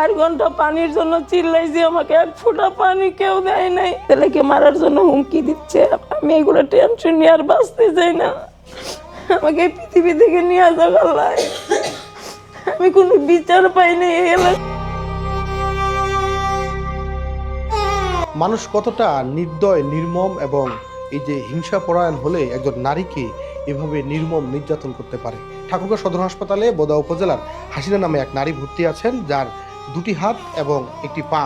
চার ঘণ্টা পানির জন্য চিল্লাইছি, আমাকে এক ফোঁটা পানি কেউ দেয় নাই। ছেলেকে মারার জন্য হুমকি দিচ্ছে? আমি এগুলো টেনশন নিয়ে আর বাঁচতে চাই না। আমাকে পৃথিবী থেকে নিয়ে আসা গল্লায় আমি কোনো বিচার পাইনি এই এলাকায়। মানুষ কতটা নির্দয়, নির্মম এবং এই যে হিংসা পরায়ণ হলে একজন নারীকে এভাবে নির্মম নির্যাতন করতে পারে? ঠাকুরগাঁও সদর হাসপাতালে বোদা উপজেলার হাসিনা নামে এক নারী ভর্তি আছেন, যার দুটি হাত এবং একটি পা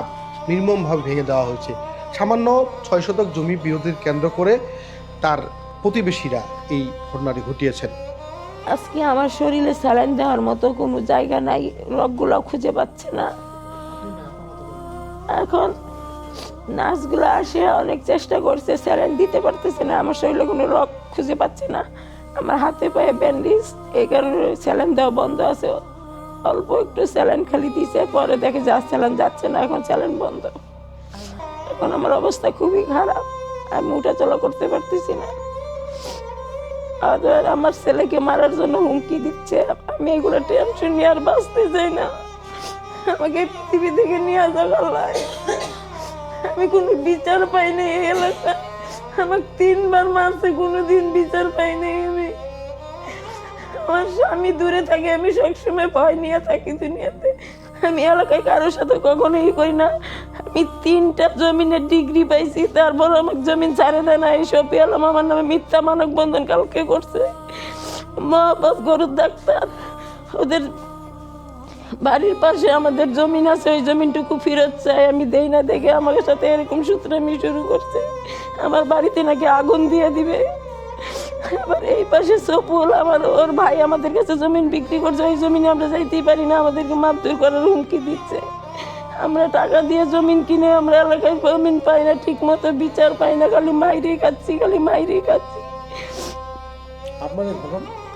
নির্মমভাবে ভেঙে দেওয়া হয়েছে। সামান্য ছয় শতক জমি বিরোধীর কেন্দ্র করে তার প্রতিবেশীরা এই ঘটনাটি ঘটিয়েছেন। আজকে আমার শরীরে স্যালাইন দেওয়ার মতো কোনো জায়গা নাই, রগগুলো খুঁজে পাচ্ছে না। এখন নার্সগুলো আসে, অনেক চেষ্টা করছে, স্যালাইন দিতে পারতেছে না, আমার শরীরে কোনো রোগ খুঁজে পাচ্ছে না। আমার হাতে পায়ে ব্যান্ডেজ, এই কারণে স্যালাইন দেওয়া বন্ধ আছে। অল্প একটু স্যালাইন খালি দিছে, পরে দেখে যা স্যালাইন যাচ্ছে না, এখন স্যালাইন বন্ধ। এখন আমার অবস্থা খুবই খারাপ, আমি উঠা চলা করতে পারতেছি না। আর আমার ছেলেকে মারার জন্য হুমকি দিচ্ছে, আমি এগুলো টেনশন নিয়ে আর বাঁচতে চাই না। আমাকে পৃথিবী থেকে নিয়ে আসা গল্লায় আমি কোনো বিচার পাইনি এই এলাকায়। আমাকে তিনবার মারছে কোনো দিন বিচার পাইনি। আমার স্বামী দূরে থাকে, আমি সবসময় ভয় নিয়ে থাকি দুনিয়াতে। আমি এলাকায় কারোর সাথে কখনোই করি না। আমি তিনটা জমিনের ডিগ্রি পাইছি, তারপর আমাকে জমিন ছাড়ে দেয় না এই সফি আলম আমার নামে মিথ্যা মানব বন্ধন কালকে করছে। মা মহাবাস গরুর ডাক্তার। ওদের বাড়ির পাশে আমাদের জমিন আছে, ওই জমিনটুকু ফেরত চাই। আমি দেই না দেখে আমার সাথে এরকম সূত্রামি শুরু করছে। আমার বাড়িতে নাকি আগুন দিয়ে দিবে। আবার এই পাশে সপুল আমার ওর ভাই আমাদের কাছে জমিন বিক্রি করছে ওই জমিনে আমরা যাইতেই পারি না আমাদেরকে মারধর করার হুমকি দিচ্ছে। আমরা টাকা দিয়ে জমিন কিনে আমরা এলাকায় জমিন পাই না ঠিক মতো বিচার পাই না খালি মাইরে খাচ্ছি খালি মাইরে খাচ্ছি। আপনাদের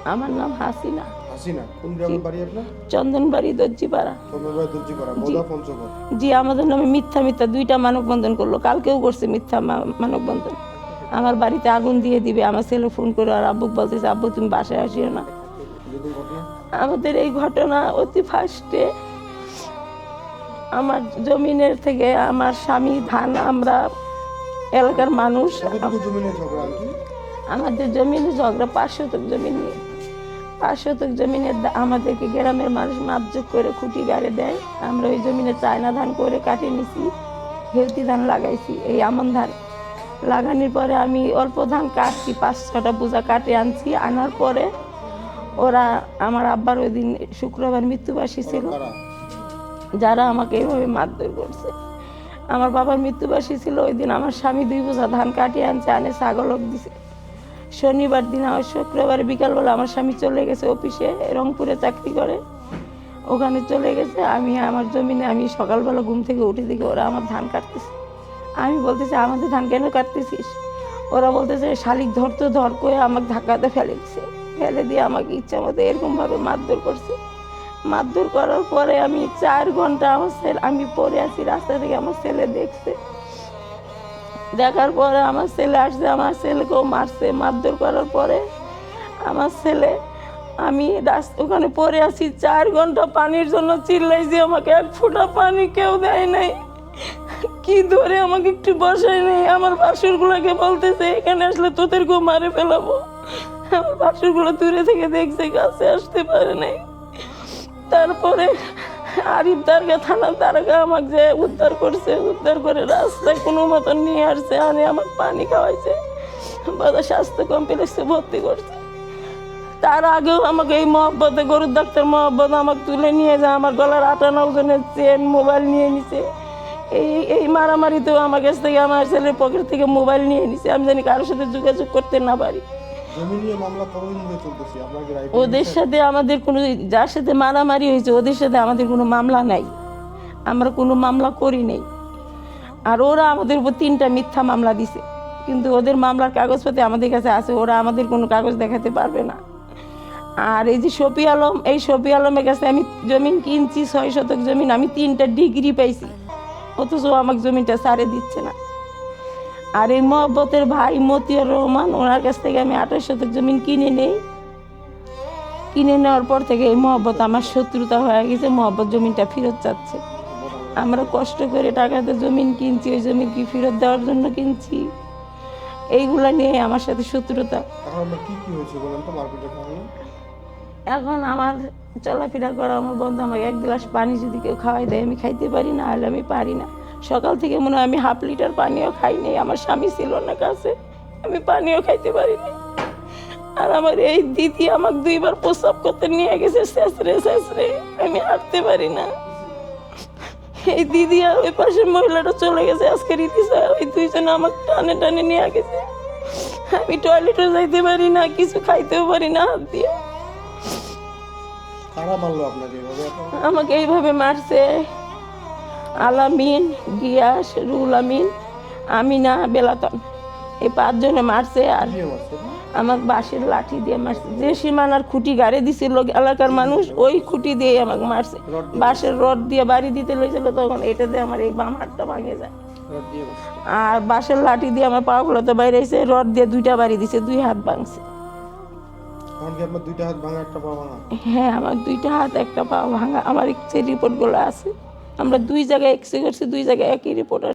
আমার নাম হাসিনা। হাসিনা কোন গ্রামের বাড়ি আপনার? চন্দনবাড়ি দর্জিপাড়া। চন্দ্রবাই দর্জিপাড়া বোদা পঞ্চগড়। জি আমাদের নামে মিথ্যা মিথ্যা দুইটা মানববন্ধন করল কালকেও করছে মিথ্যা মা- মানববন্ধন। আমার বাড়িতে আগুন দিয়ে দিবে আমার ছেলে ফোন করে আর আব্বু বলতেছে আব্বু তুমি বাসায় আসিও না। আমাদের এই ঘটনা অতি ফার্স্টে আমার জমিনের থেকে আমার স্বামী ধান আমরা এলাকার মানুষ। আমাদের জমিনে ঝগড়া পাঁচ শতক জমি নিয়ে। পাঁচ শতক জমিনে আমাদেরকে গ্রামের মানুষ মাপযোগ করে খুঁটি গাড়ে দেয়। আমরা ওই জমিনে চায়না ধান করে কাটিয়ে নিছি হেলদি ধান লাগাইছি এই আমন ধান। লাগানোর পরে আমি অল্প ধান কাটছি পাঁচ ছটা পূজা কাটে আনছি। আনার পরে ওরা আমার আব্বার ওই দিন শুক্রবার মৃত্যুবাসী ছিল। যারা আমাকে এইভাবে মারধর করছে। আমার বাবার মৃত্যুবাসী ছিল ওই দিন আমার স্বামী দুই বোঝা ধান কাটিয়ে আনছে আনে ছাগলক দিছে। শনিবার দিন আমার শুক্রবার বিকালবেলা আমার স্বামী চলে গেছে অফিসে রংপুরে চাকরি করে। ওখানে চলে গেছে আমি আমার জমিনে আমি সকালবেলা ঘুম থেকে উঠে দেখি ওরা আমার ধান কাটতেছে। আমি বলতেছি, আমাদের ধান কেন কাটতেছিস? ওরা বলতেছে, শালিক ধরতে ধর করে আমাকে ধাক্কাতে ফেলে দিছে। ফেলে দিয়ে আমাকে ইচ্ছা মতো এরকমভাবে মারধর করছে। মারধর করার পরে আমি চার ঘণ্টা আমার ছেলে আমি পড়ে আছি, রাস্তা থেকে আমার ছেলে দেখছে। দেখার পরে আমার ছেলে আসছে, আমার ছেলেকেও মারছে। মারধর করার পরে আমার ছেলে আমি রাস্তা, ওখানে পড়ে আছি, চার ঘণ্টা পানির জন্য চিল্লাইছি আমাকে। এক ফোঁটা পানি কেউ দেয় নাই। কি ধরে আমাকে একটু বসায় নেই আমার বাসুরগুলোকে বলতেছে, এখানে আসলে তোদেরকেও মারে ফেলাবো। আমার বাসুরগুলো দূরে থেকে দেখছে, কাছে আসতে পারে নাই। তারপরে আরিফ দারগা থানার দারগা আমাকে যে উদ্ধার করছে, উদ্ধার করে রাস্তায় কোনো মতন নিয়ে আসছে, আনে আমার পানি খাওয়াইছে বাদা স্বাস্থ্য কমপ্লেক্সে ভর্তি করছে। তার আগেও আমাকে এই মহব্বতে গরুর ডাক্তার মহব্বত আমাকে তুলে নিয়ে যায়, আমার গলার আটানা ওজনের চেন মোবাইল নিয়ে নিছে। এই এই মারামারিতেও আমার কাছ থেকে আমার ছেলের পকেট থেকে মোবাইল নিয়ে নিছে। আমি জানি কারোর সাথে যোগাযোগ করতে না পারি। ওদের সাথে আমাদের কোনো যার সাথে মারামারি হয়েছে ওদের সাথে আমাদের কোনো মামলা নাই। আমরা কোনো মামলা করি নাই। আর ওরা আমাদের উপর তিনটা মিথ্যা মামলা দিছে। কিন্তু ওদের মামলার কাগজপাতি আমাদের কাছে আছে ওরা আমাদের কোনো কাগজ দেখাতে পারবে না। আর এই যে শফি আলম এই শফি আলমের কাছে আমি জমিন কিনছি ছয় শতক জমিন আমি তিনটা ডিগ্রি পাইছি। অথচ আমাকে জমিটা সারে দিচ্ছে না। আর এই মহব্বতের ভাই মতিউর রহমান, ওনার কাছ থেকে আমি আঠাশ শতক জমিন কিনে নেই। কিনে নেওয়ার পর থেকে এই মহব্বত আমার শত্রুতা হয়ে গেছে, মহব্বত জমিনটা ফেরত চাচ্ছে। আমরা কষ্ট করে টাকাতে জমিন কিনছি, ওই জমির কি ফেরত দেওয়ার জন্য কিনছি? এইগুলা নিয়ে আমার সাথে শত্রুতা। এখন আমার চলাফেরা করা আমার বন্ধু আমাকে এক গ্লাস পানি যদি কেউ খাওয়াই দেয়, আমি খাইতে পারি না হলে আমি পারি না। সকাল থেকে মনে হয় আমি হাফ লিটার পানিও খাই নাই, আমার স্বামী ছিল না কাছে, আমি পানিও খাইতে পারি না আর আমার এই দিদি আমাকে দুইবার প্রস্রাব করতে নিয়ে গেছে শেষরে শেষরে আমি হাঁটতে পারি না। এই দিদি আর ওই পাশের মহিলাটা চলে গেছে, আজকে রীতি স্যার, ওই দুইজন আমাকে টানে টানে নিয়ে গেছে। আমি টয়লেটে যাইতে পারি না, কিছু খাইতেও পারি না, হাত দিয়ে। কারা মারলো আপনাকে এভাবে? আমাকে এইভাবে মারছে। আলামিন গিয়াস রুল আমিন আমিনা বেলাতন এই পাঁচজনে মারছে আর? আমাকে বাঁশের লাঠি দিয়ে মারছে। যে সীমানার খুঁটি গাড়ি দিছিল এলাকার মানুষ ওই খুঁটি দিয়ে আমাকে মারছে। বাঁশের রড দিয়ে বাড়ি দিতে লইছিল তখন এটা দিয়ে আমার এই বাম হাতটা ভাঙে যায়। আর বাঁশের লাঠি দিয়ে আমার পাগুলো তো বাইরে রড দিয়ে দুইটা বাড়ি দিছে দুই হাত ভাঙছে। এখন কি আপনার দুইটা হাত ভাঙা একটা পা ভাঙা? হ্যাঁ আমার দুইটা হাত, একটা পা ভাঙা। আমার এক্সরে রিপোর্টগুলো আছে। আমরা দুই জায়গায় এক্সরে করছি, দুই জায়গায় একই রিপোর্ট